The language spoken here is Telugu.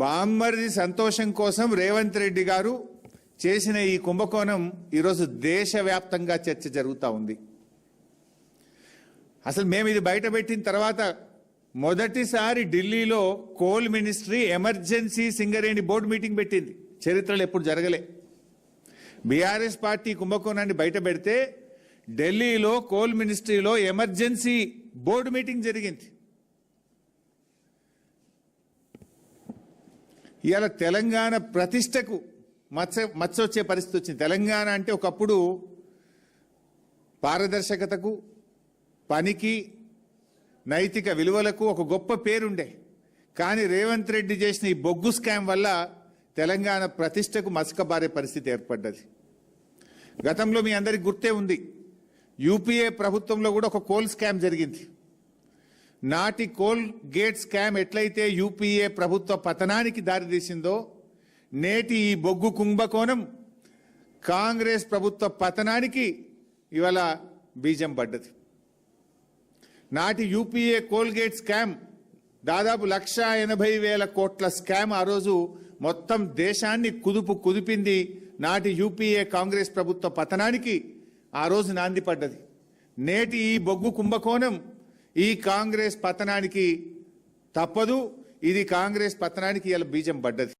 బామ్మర్ది సంతోషం కోసం రేవంత్ రెడ్డి గారు చేసిన ఈ కుంభకోణం ఈరోజు దేశవ్యాప్తంగా చర్చ జరుగుతూ ఉంది. అసలు మేము ఇది బయటపెట్టిన తర్వాత మొదటిసారి ఢిల్లీలో coal ministry emergency Singareni board meeting పెట్టింది. చరిత్రలో ఎప్పుడు జరగలే. బీఆర్ఎస్ పార్టీ కుంభకోణాన్ని బయట పెడితే ఢిల్లీలో కోల్ మినిస్ట్రీలో ఎమర్జెన్సీ బోర్డు మీటింగ్ జరిగింది. ఇవాళ తెలంగాణ ప్రతిష్టకు మచ్చ మచ్చ వచ్చే పరిస్థితి వచ్చింది. తెలంగాణ అంటే ఒకప్పుడు పారదర్శకతకు పనికి నైతిక విలువలకు ఒక గొప్ప పేరుండే. కానీ రేవంత్ రెడ్డి చేసిన ఈ బొగ్గు స్కామ్ వల్ల తెలంగాణ ప్రతిష్టకు మసకబారే పరిస్థితి ఏర్పడ్డది. గతంలో మీ అందరికి గుర్తే ఉంది. యూపీఏ ప్రభుత్వంలో కూడా ఒక కోల్ స్కామ్ జరిగింది. నాటి కోల్గేట్ స్కామ్ ఎట్లయితే యూపీఏ ప్రభుత్వ పతనానికి దారితీసిందో నేటి ఈ బొగ్గు కుంభకోణం కాంగ్రెస్ ప్రభుత్వ పతనానికి ఇవాళ బీజం పడ్డది. నాటి యూపీఏ కోల్గేట్ స్కామ్ దాదాపు లక్ష ఎనభై వేల కోట్ల స్కామ్ ఆ రోజు మొత్తం దేశాన్ని కుదుపు కుదిపింది నాటి యూపీఏ కాంగ్రెస్ ప్రభుత్వ పతనానికి ఆ రోజు నాంది పడ్డది. నేటి ఈ బొగ్గు కుంభకోణం ఈ కాంగ్రెస్ పతనానికి తప్పదు ఇది కాంగ్రెస్ పతనానికి ఇలా బీజం పడ్డది.